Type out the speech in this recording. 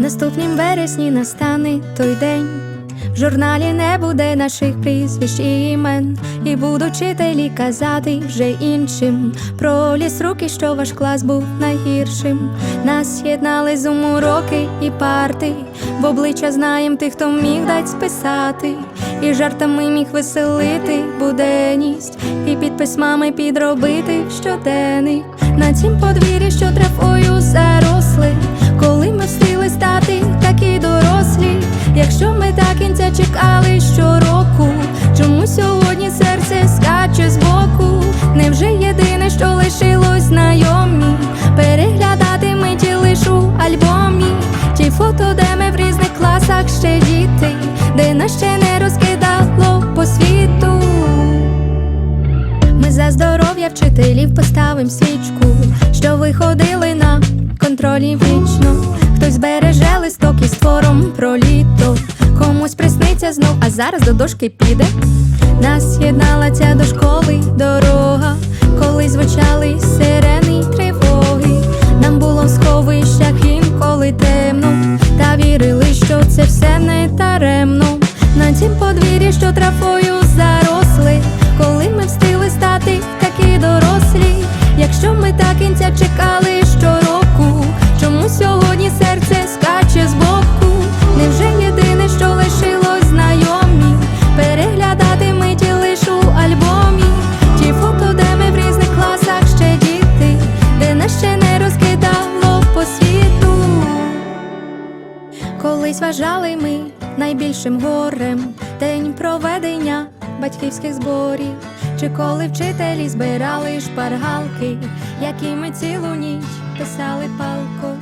Наступнім вересні настане той день. В журналі не буде наших прізвищ і імен, і будуть вчителі казати вже іншим. Про ліс руки, що ваш клас був найгіршим. Нас єднали зум уроки і парти, в обличчя знаєм тих, хто міг дать списати, і жартами міг веселити буденність, і під письмами підробити щоденник. На цім подвір'ї, що травою за здоров'я вчителів поставим свічку, що виходили на контролі вічно. Хтось береже листок із твором про літо, комусь присниться знов, а зараз до дошки піде. Нас єднала ця до школи дорога, коли звучали сирени й тривоги. Нам було в сховищах інколи темно, та вірили, що це все не таремно. На цім подвір'ї, що трафою Колись вважали ми найбільшим горем день проведення батьківських зборів, чи коли вчителі збирали шпаргалки, які ми цілу ніч писали палко,